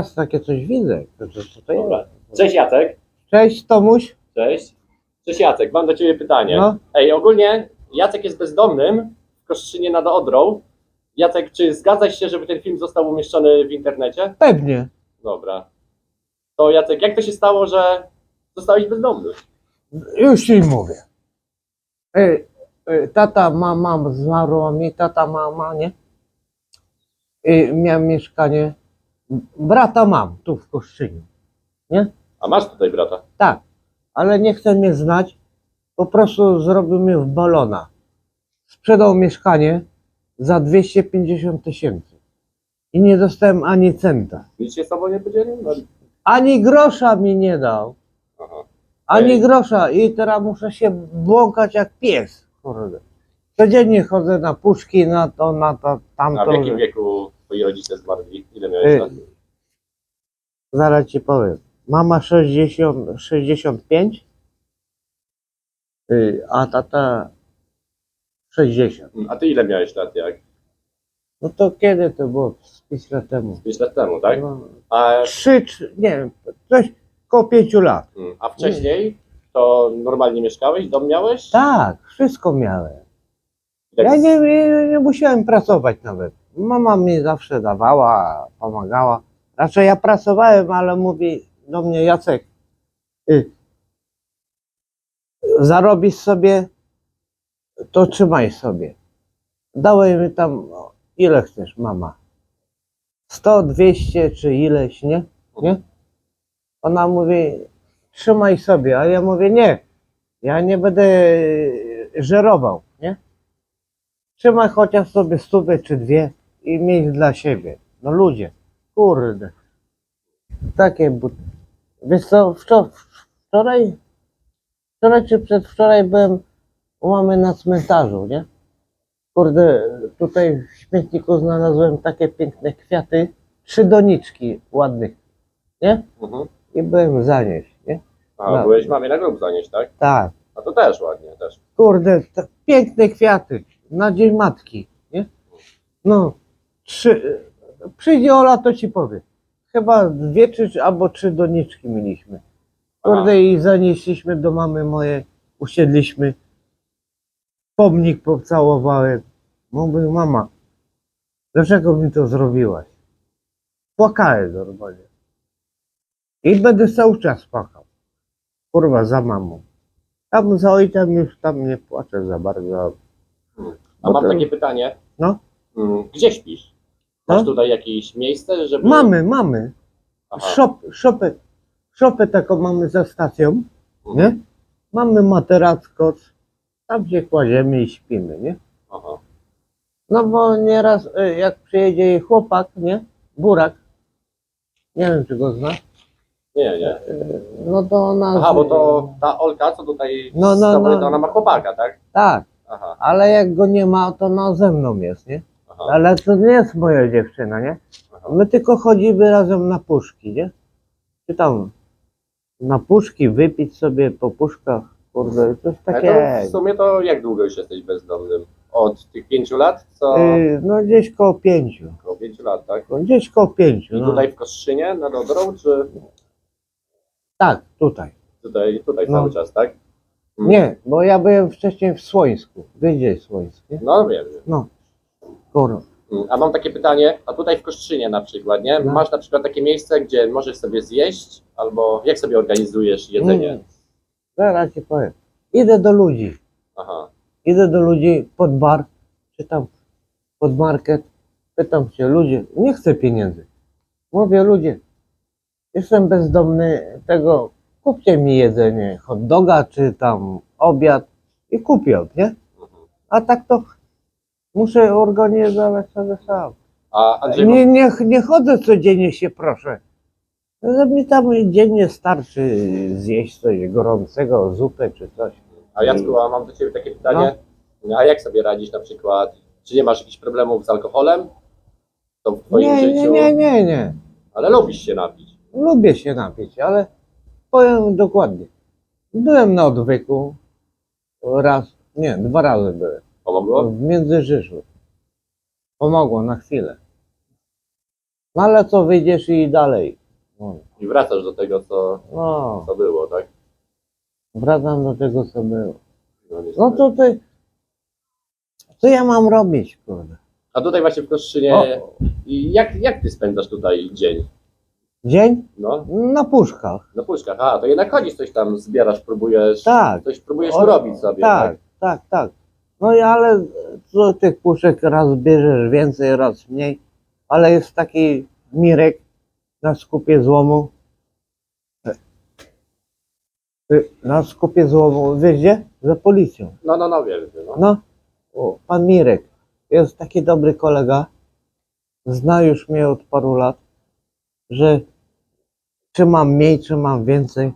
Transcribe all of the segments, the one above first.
raz takie coś widzę. To, to, to, to Dobra. Cześć Jacek. Cześć Tomuś. Cześć. Cześć Jacek, mam do Ciebie pytanie. No. Ej, ogólnie Jacek jest bezdomnym w Kostrzynie nad Odrą. Jacek, czy zgadzasz się, żeby ten film został umieszczony w internecie? Pewnie. Dobra. To Jacek, jak to się stało, że zostałeś bezdomny? Już ci mówię. Ej, ej, tata, mama zmarła mi, tata, mama, nie? I miałem mieszkanie. Brata mam tu w Koszczynie. Nie? A masz tutaj brata. Tak, ale nie chce mnie znać. Po prostu zrobił mnie w balona. Sprzedał mieszkanie za 250 tysięcy. I nie dostałem ani centa. Nic się z tobą nie podzielił? No. Ani grosza mi nie dał. Aha. Ani Ej. grosza. I teraz muszę się błąkać jak pies. Kurde. Codziennie chodzę na puszki, na to, na to, A tamto. w jakim wieku twoi rodzice zmarli? Ile miałeś Y, lat? Zaraz ci powiem. Mama 60, 65, y, a tata 60. A ty ile miałeś lat, jak? No to kiedy to było? Z 5 lat temu. 5 lat temu, tak? No, A, 3, 3, nie wiem, coś koło 5 lat. mm, a wcześniej to normalnie mieszkałeś? Dom miałeś? Tak, wszystko miałem. Jak Ja nie, nie, nie musiałem pracować nawet. Mama mi zawsze dawała, pomagała. Raczej ja pracowałem, ale mówi do mnie Jacek, y, zarobisz sobie, to trzymaj sobie. Dałem mi tam, no, ile chcesz, mama? 100, 200 czy ileś, nie? Nie? Ona mówi, trzymaj sobie, a ja mówię, nie, ja nie będę y, żerował, nie? Trzymaj chociaż sobie stówę czy dwie i mieć dla siebie. No ludzie, kurde. Takie but. Wiesz co, wczor- wczoraj, wczoraj czy przedwczoraj byłem u mamy na cmentarzu, nie? Kurde, tutaj w śmietniku znalazłem takie piękne kwiaty, trzy doniczki ładnych, nie? Mhm. I byłem zanieść, nie? A, No. byłeś mamie na grób zanieść, tak? Tak. A to też ładnie, też. Kurde, piękne kwiaty na dzień matki, nie? No, trzy, przyjdzie Ola, to ci powie. Chyba dwie czy, albo trzy doniczki mieliśmy. Kurde, i zanieśliśmy do mamy moje, usiedliśmy. Pomnik pocałowałem. Mówię, mama, dlaczego mi to zrobiłaś? Płakałem normalnie. I będę cały czas płakał. Kurwa, za mamą. Tam za ojcem już tam nie płaczę za bardzo. A mam takie pytanie. No. Mm, Gdzie śpisz? Masz No. tutaj jakieś miejsce, żeby... Mamy, mamy. Aha. Shop, shopę, shopę taką mamy za stacją, Mhm. nie? Mamy materac, koc, tam się kładziemy i śpimy, nie? Aha. No bo nieraz y, jak przyjedzie jej chłopak, nie? Burak, nie wiem czy go zna, Nie, nie. y, no to ona... Aha, bo to ta Olka, co tutaj No, no, no. to ona ma chłopaka, tak? Tak, Aha, ale jak go nie ma, to no ze mną jest, nie? Ale to nie jest moja dziewczyna, nie? My tylko chodzimy razem na puszki, nie? Czy tam na puszki, wypić sobie po puszkach, kurde, coś Ale to w takiego. sumie to jak długo już jesteś bezdomnym? Od tych pięciu lat? Co? Y, no gdzieś koło pięciu. Około pięciu lat, tak? Gdzieś koło pięciu. I No. tutaj w Kostrzynie nad Odrą, czy Tak, tutaj. tutaj, tutaj No. cały czas, tak? Mm. Nie, bo ja byłem wcześniej w Słońsku. Wiesz, gdzie jest Słońsk, nie? No wiem. wiem. No, kurwa. Mm, A mam takie pytanie, a tutaj w Kostrzynie na przykład, nie? No. Masz na przykład takie miejsce, gdzie możesz sobie zjeść, albo jak sobie organizujesz jedzenie? Mm. Zaraz ci powiem. Idę do ludzi. Aha. Idę do ludzi pod bar, czy tam pod market. Pytam się, ludzie, nie chcę pieniędzy. Mówię, ludzie, jestem bezdomny, tego kupcie mi jedzenie, hot doga, czy tam obiad i kupię, nie? Mhm. A tak to muszę organizować sobie sam. A Andrzej, Nie, nie, nie chodzę codziennie się proszę. No, Mi tam dziennie starczy zjeść coś gorącego, zupę czy coś. a Jacku, a mam do Ciebie takie pytanie, a jak sobie radzisz na przykład, czy nie masz jakichś problemów z alkoholem? To w Twoim Nie, życiu, nie, nie, nie, nie. ale lubisz się napić. Lubię się napić, ale powiem dokładnie. Byłem na odwyku raz, nie, dwa razy byłem. Pomogło? W Międzyrzyszu. Pomogło na chwilę. No ale co, wyjdziesz i dalej. No, I wracasz do tego, co, no co było, tak? wracam do tego, co było. No, niestety. No to ty, co ja mam robić, kurde? A tutaj właśnie w Kostrzynie, O, i jak, jak ty spędzasz tutaj dzień? dzień No, na puszkach. na puszkach. A, to jednak chodzisz, coś tam zbierasz, próbujesz, Tak. coś próbujesz O, robić sobie, Tak, tak, tak. No i ale co tych puszek raz bierzesz więcej, raz mniej. Ale jest taki Mirek na skupie złomu. Na skupie złomu, wiesz gdzie? Za policją. No, no, no, wiem, wiem, no. No, o, pan Mirek jest taki dobry kolega. Zna już mnie od paru lat, że czy mam mniej, czy mam więcej,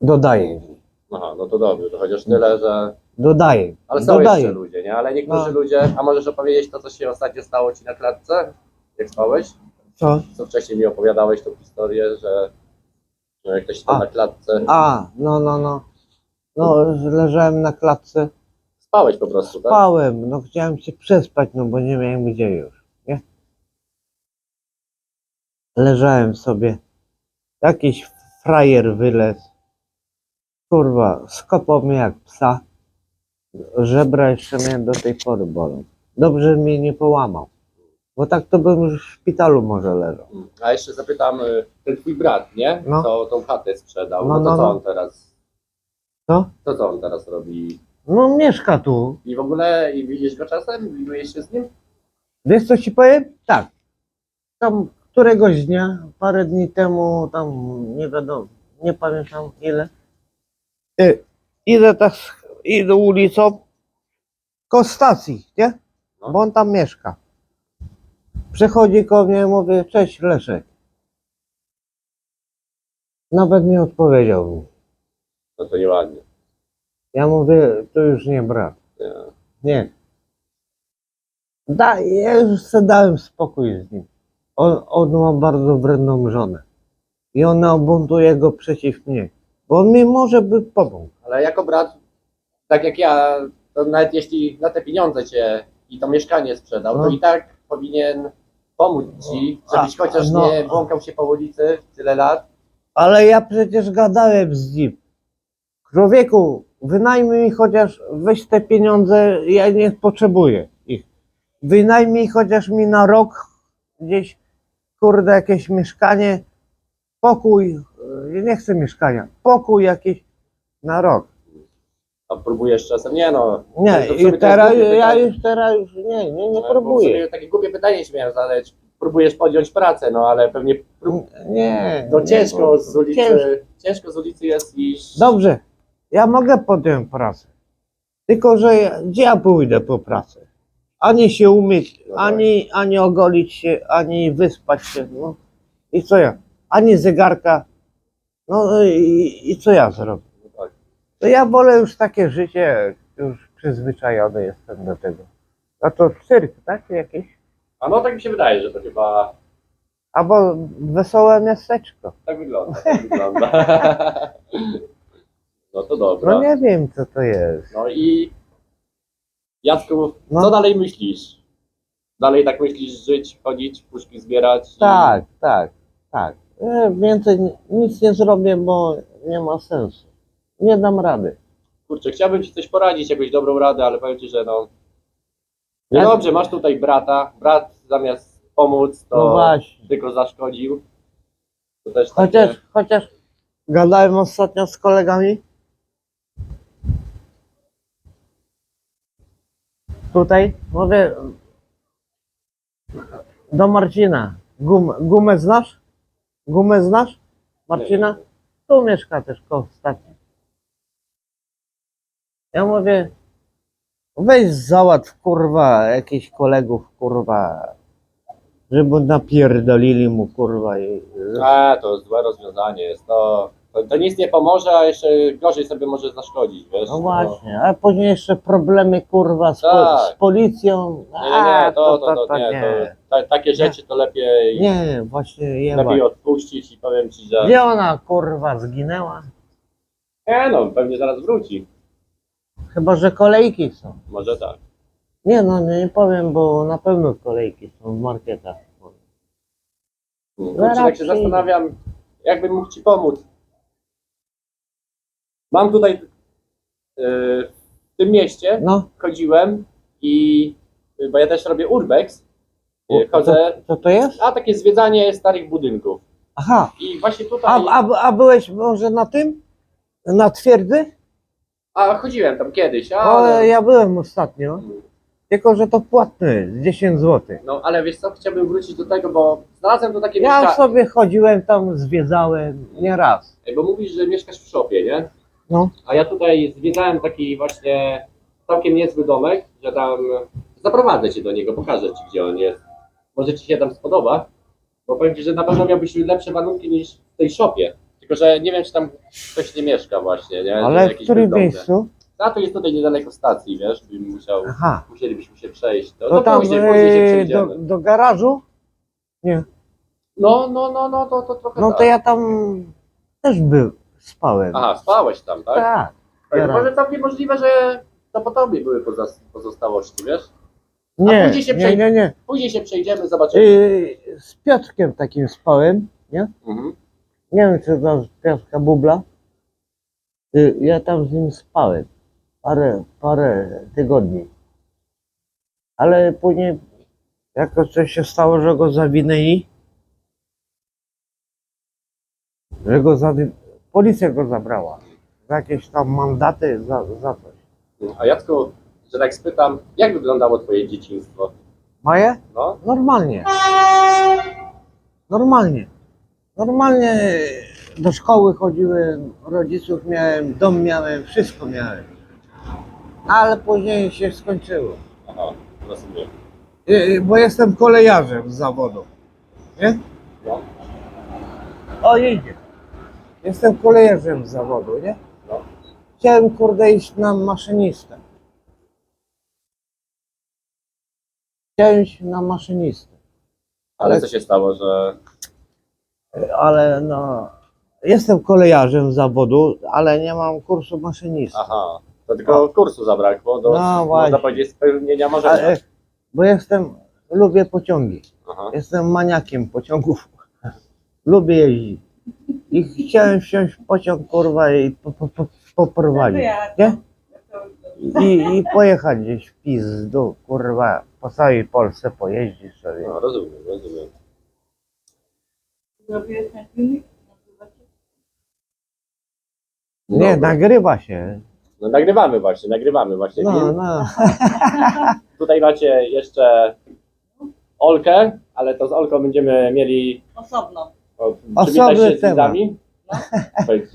dodaję. Aha, no to dobrze, to chociaż tyle, że... Dodaję. Ale są dodaję. jeszcze ludzie, nie? Ale niektórzy No. ludzie... A możesz opowiedzieć to, co się ostatnio stało ci na klatce? Jak spałeś? Co? Co wcześniej mi opowiadałeś tą historię, że... że ktoś tam A. na klatce... A, no, no, no. No, leżałem na klatce, Spałeś po prostu, tak? spałem, no chciałem się przespać, no bo nie miałem gdzie już, nie? Leżałem sobie, jakiś frajer wylez, kurwa, skopał mnie jak psa, żebra jeszcze miałem do tej pory bolą. Dobrze że mnie nie połamał, bo tak to bym już w szpitalu może leżał. Mm. A jeszcze zapytam, y, ten twój brat, nie? No. To tą chatę sprzedał. No, No, to no, co no. on teraz... Co? To co on teraz robi? No mieszka tu, I w ogóle i widzisz go czasem? Widzisz się z nim? Wiesz co ci powiem? Tak. Tam któregoś dnia, parę dni temu, tam nie wiadomo, nie pamiętam ile. Y, idę tak, idę ulicą, koło stacji, nie? No. Bo on tam mieszka. Przychodzi ko mnie, mówię, cześć Leszek. Nawet nie odpowiedział mi. No to nieładnie. Ja mówię, to już nie brat. Nie. Nie. Da, ja już sobie dałem spokój z nim. On, on ma bardzo wredną żonę. I ona buntuje go przeciw mnie. Bo on mi może by pomógł. Ale jako brat, tak jak ja, to nawet jeśli na te pieniądze cię i to mieszkanie sprzedał, No. to i tak powinien pomóc ci, żebyś A, chociaż no. nie błąkał się po ulicy tyle lat. Ale ja przecież gadałem z nim. Człowieku, wynajmij mi chociaż, weź te pieniądze, ja nie potrzebuję ich. Wynajmij chociaż mi na rok gdzieś, kurde, jakieś mieszkanie, pokój, nie chcę mieszkania, pokój jakiś na rok. A próbujesz czasem, nie no. Nie, to w sumie to i jest teraz, głupie ja pytanie. już teraz już nie, nie, nie No, bo w próbuję. sumie takie głupie pytanie się miałem zadać. Próbujesz podjąć pracę, no ale pewnie prób... Nie. no nie, ciężko bo- z ulicy, ciężko. ciężko z ulicy jest iść. Dobrze, ja mogę podjąć pracę. Tylko, że ja, gdzie ja pójdę po pracę? Ani się umyć, No tak. ani, ani ogolić się, ani wyspać się. No. I co ja? Ani zegarka. No i, i co ja zrobię? No tak. To ja wolę już takie życie, już przyzwyczajony jestem do tego. A to cyrk, tak? Jakiś? A no tak mi się wydaje, że to chyba Albo wesołe miasteczko. tak wygląda. Tak wygląda. no to dobra. No nie wiem, co to jest. No i Jacku, No. co dalej myślisz? Dalej tak myślisz żyć, chodzić, puszki zbierać? i- Tak, tak, tak. E, Więcej ni- nic nie zrobię, bo nie ma sensu. Nie dam rady. Kurczę, chciałbym ci coś poradzić, jakąś dobrą radę, ale powiem ci, że no. No Ja- dobrze, masz tutaj brata. Brat zamiast pomóc, to No właśnie. tylko zaszkodził. To też Chociaż, takie... chociaż gadałem ostatnio z kolegami. Tutaj mówię do Marcina. Gum, gumę znasz? Gumę znasz? Marcina? Tu mieszka też koło stacji. Ja mówię, weź załatw kurwa jakichś kolegów kurwa, żeby napierdolili mu kurwa i A, to złe rozwiązanie jest. To, to, nic nie pomoże, a jeszcze gorzej sobie może zaszkodzić, wiesz? No właśnie, a później jeszcze problemy kurwa z, po, Tak. z policją. Nie, nie, A, nie, to, to, to, nie, nie. to, ta, takie rzeczy to lepiej, Nie, właśnie jeba. lepiej odpuścić i powiem ci, że Gdzie ona kurwa zginęła? nie no, pewnie zaraz wróci. Chyba, że kolejki są. Może tak. Nie no, nie, nie powiem, bo na pewno kolejki są w marketach. Kurczę, tak się zastanawiam, jakbym mógł ci pomóc. Mam tutaj yy, w tym mieście, No, chodziłem i, bo ja też robię urbex, yy, chodzę, co to jest? a takie zwiedzanie starych budynków. Aha, I właśnie a, tutaj, a, a byłeś może na tym? Na twierdzy? a chodziłem tam kiedyś, O, ale, ja byłem ostatnio. Tylko, że to płatne jest, 10 zł. no ale wiesz co, chciałbym wrócić do tego, bo znalazłem tu takie Ja mieszkanie, sobie chodziłem tam, zwiedzałem nie raz. bo mówisz, że mieszkasz w szopie, nie? No. A ja tutaj zwiedzałem taki właśnie całkiem niezły domek, że tam zaprowadzę cię do niego, pokażę ci gdzie on jest. Może ci się tam spodoba, bo powiem ci, że na pewno miałbyś lepsze warunki niż w tej szopie. Tylko, że nie wiem, czy tam ktoś nie mieszka właśnie, nie? Ale w którym miejscu? A to jest tutaj niedaleko stacji, wiesz, bym musiał, Aha, musielibyśmy się przejść. To, to to tam później, później się e, przejdziemy. do, do garażu? Nie. No, no, no, no, to, to trochę No tak. to ja tam też był, spałem. Aha, spałeś tam, tak? Tak. tak może całkiem możliwe, że to po tobie były pozostałości, wiesz? Nie, później się nie, przej- nie, nie. Później się przejdziemy, zobaczymy. Yy, z Piotrkiem takim spałem, nie? Mhm. Nie wiem, czy to Piotrka Bubla. Yy, ja tam z nim spałem. Parę, parę tygodni. Ale później jakoś coś się stało, że go zawinęli. Że go zawi... Policja go zabrała. Za jakieś tam mandaty, za, za coś. A Jacku, że tak spytam, jak wyglądało twoje dzieciństwo? Moje? No, Normalnie. Normalnie. Normalnie do szkoły chodziłem, rodziców miałem, dom miałem, wszystko miałem. Ale później się skończyło. aha, rozumiem. Y, Bo jestem kolejarzem z zawodu. Nie? No, O, idzie. Jestem kolejarzem z zawodu, nie? no. Chciałem kurde iść na maszynistę. Chciałem iść na maszynistę. Ale co się stało, że... ale no, jestem kolejarzem z zawodu, ale nie mam kursu maszynisty. Aha, to tylko kursu zabrakło do, No można właśnie. powiedzieć, spełnienia marzenia. Ale, bo jestem, lubię pociągi. Aha. Jestem maniakiem pociągów. lubię jeździć. I chciałem wsiąść w pociąg, kurwa, i po, po, po, poprowadzić. Nie? I, I pojechać gdzieś w pizdu, kurwa, po całej Polsce pojeździć sobie. No, rozumiem, rozumiem. Zrobiłeś ten filmik? Nie, Dobra. nagrywa się. No nagrywamy właśnie, nagrywamy właśnie No, film. no. Tutaj macie jeszcze Olkę, ale to z Olką będziemy mieli Osobno. O, Osobny przywitać się z temat. widzami. Powiedz,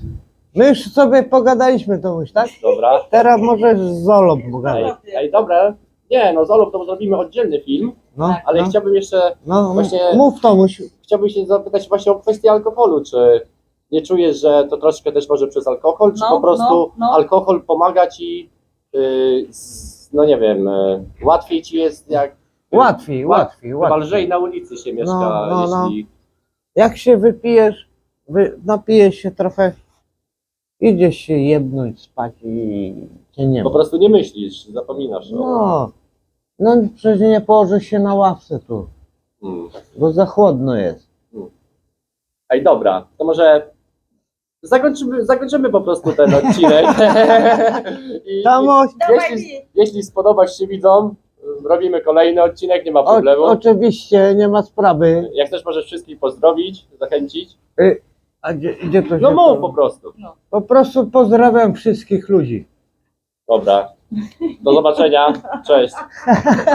My już sobie pogadaliśmy to już, tak? Dobra. Teraz możesz z Zolą Ej, pogadać. ej, dobra. Nie, no z Olą to zrobimy oddzielny film, No, ale no, chciałbym jeszcze, no, właśnie- mów Tomuś. chciałbym się zapytać właśnie o kwestię alkoholu, czy nie czujesz, że to troszkę też może przez alkohol, czy No, po prostu no, no. alkohol pomaga ci, yy, z, no nie wiem, yy, łatwiej ci jest jak... Łatwiej, łatwiej, Chyba lżej na ulicy się mieszka, No, no, no. jeśli... Jak się wypijesz, wy, napijesz się trochę, idziesz się jebnąć, spać i cię nie Po ma. prostu nie myślisz, zapominasz o... No, no przecież nie położysz się na ławce tu, Mm. bo za chłodno jest. Ej, dobra, to może zakończymy, zakończymy po prostu ten odcinek. I, Tamoś, Dawaj jeśli, jeśli się widzom, robimy kolejny odcinek, nie ma o, problemu. oczywiście, nie ma sprawy. Jak chcesz, możesz wszystkich pozdrowić, zachęcić. A gdzie, gdzie to się No mów to- po prostu. Po prostu pozdrawiam wszystkich ludzi. Dobra. Do zobaczenia. Cześć.